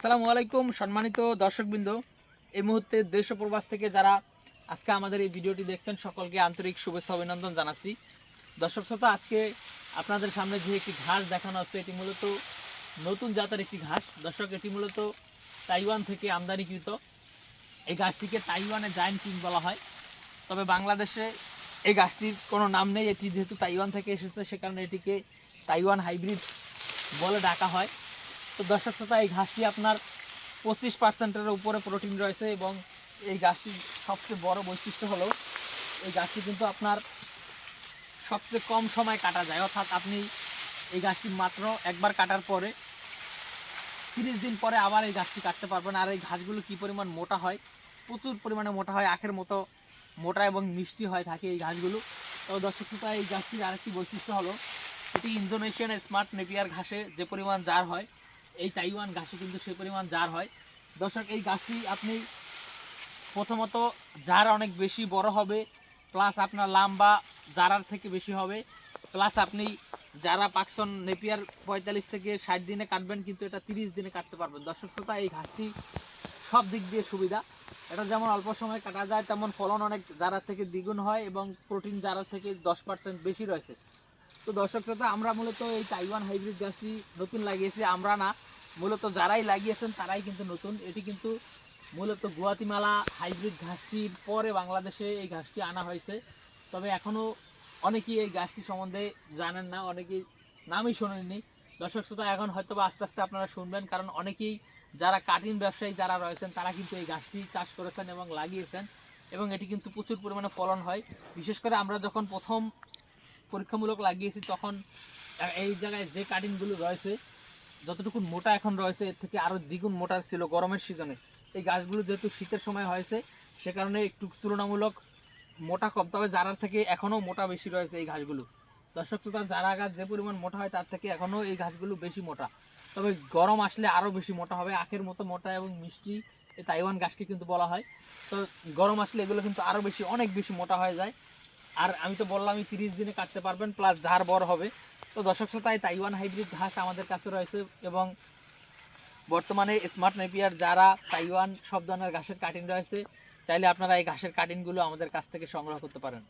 আসসালামু আলাইকুম সম্মানিত দর্শকবৃন্দ। এই মুহূর্তে দেশ প্রবাস থেকে যারা আজকে আমাদের এই ভিডিওটি দেখছেন, সকলকে আন্তরিক শুভেচ্ছা অভিনন্দন জানাচ্ছি। দর্শক শ্রোতা, আজকে আপনাদের সামনে যে একটি ঘাস দেখানো হচ্ছে, এটি মূলত নতুন জাতের একটি ঘাস। দর্শক, এটি মূলত তাইওয়ান থেকে আমদানিকৃত। এই গাছটিকে তাইওয়ানের জায়েন্ট কিং বলা হয়। তবে বাংলাদেশে এই গাছটির কোনো নাম নেই। এটি যেহেতু তাইওয়ান থেকে এসেছে, সে কারণে এটিকে তাইওয়ান হাইব্রিড বলে ডাকা হয়। তো দর্শক শ্রোতা, এই ঘাসটি আপনার পঁচিশ পার্সেন্টের উপরে প্রোটিন রয়েছে এবং এই গাছটির সবচেয়ে বড় বৈশিষ্ট্য হলো এই গাছটি কিন্তু আপনার সবচেয়ে কম সময় কাটা যায়। অর্থাৎ আপনি এই গাছটি মাত্র একবার কাটার পরে তিরিশ দিন পরে আবার এই গাছটি কাটতে পারবেন। আর এই ঘাসগুলো কি পরিমাণ মোটা হয়? প্রচুর পরিমাণে মোটা হয়, আখের মতো মোটা এবং মিষ্টি হয় থাকে এই ঘাসগুলো। তো দর্শক শ্রোতা, এই গাছটির আরেকটি বৈশিষ্ট্য হলো, এটি ইন্দোনেশিয়ান স্মার্ট নেপিয়ার ঘাসে যে পরিমাণ জার হয় এই তাইওয়ান ঘাসে কিন্তু সে পরিমাণ জার হয়। দর্শক, এই গাছটি আপনি প্রথমত জার অনেক বেশি বড় হবে, প্লাস আপনার লাম্বা জারার থেকে বেশি হবে। প্লাস আপনি যারা পাকসন নেপিয়ার পঁয়তাল্লিশ থেকে ষাট দিনে কাটবেন, কিন্তু এটা তিরিশ দিনে কাটতে পারবেন। দর্শক, শ্রোতা, এই ঘাসটি সব দিক দিয়ে সুবিধা। এটা যেমন অল্প সময় কাটা যায়, তেমন ফলন অনেক জারার থেকে দ্বিগুণ হয় এবং প্রোটিন জারার থেকে দশ পার্সেন্ট বেশি রয়েছে। তো দর্শক, শ্রোতা, আমরা মূলত এই তাইওয়ান হাইব্রিড গাছটি নতুন লাগিয়েছি, আমরা না। মূলত যারাই লাগিয়েছেন তারাই কিন্তু নতুন। এটি কিন্তু মূলত গুয়াতিমালা হাইব্রিড ঘাসটির পরে বাংলাদেশে এই ঘাসটি আনা হয়েছে। তবে এখনও অনেকেই এই গাছটি সম্বন্ধে জানেন না, অনেকেই নামই শোনেননি। দর্শক শ্রোতা, এখন হয়তো আস্তে আস্তে আপনারা শুনবেন, কারণ অনেকেই যারা কাটিং ব্যবসায়ী যারা রয়েছেন, তারা কিন্তু এই গাছটি চাষ করেছেন এবং লাগিয়েছেন এবং এটি কিন্তু প্রচুর পরিমাণে ফলন হয়। বিশেষ করে আমরা যখন প্রথম পরীক্ষামূলক লাগিয়েছি, তখন এই জায়গায় যে কাটিংগুলো রয়েছে যতটুকু মোটা এখন রয়েছে, এর থেকে আরও দ্বিগুণ মোটা ছিল গরমের সিজনে। এই গাছগুলো যেহেতু শীতের সময় হয়েছে, সে কারণে একটু তুলনামূলক মোটা কম। তবে জারার থেকে এখনও মোটা বেশি রয়েছে এই ঘাসগুলো দর্শক শ্রোতা জারা গাছ যে পরিমাণ মোটা হয়, তার থেকে এখনও এই ঘাসগুলো বেশি মোটা। তবে গরম আসলে আরও বেশি মোটা হবে। আখের মতো মোটা এবং মিষ্টি এই তাইওয়ান গাছকে কিন্তু বলা হয়। তো গরম আসলে এগুলো কিন্তু আরও বেশি, অনেক বেশি মোটা হয়ে যায়। আর আমি তো বললাম আমি তিরিশ দিনে কাটতে পারবেন প্লাস ঝাড় বড় হবে। তো দর্শক শ্রোতায় তাইওয়ান হাইব্রিড ঘাস আমাদের কাছে রয়েছে এবং বর্তমানে স্মার্ট নেপিয়ার যারা তাইওয়ান সব ধরনের ঘাসের কাটিং রয়েছে, চাইলে আপনারা এই ঘাসের কাটিংগুলো আমাদের কাছ থেকে সংগ্রহ করতে পারেন।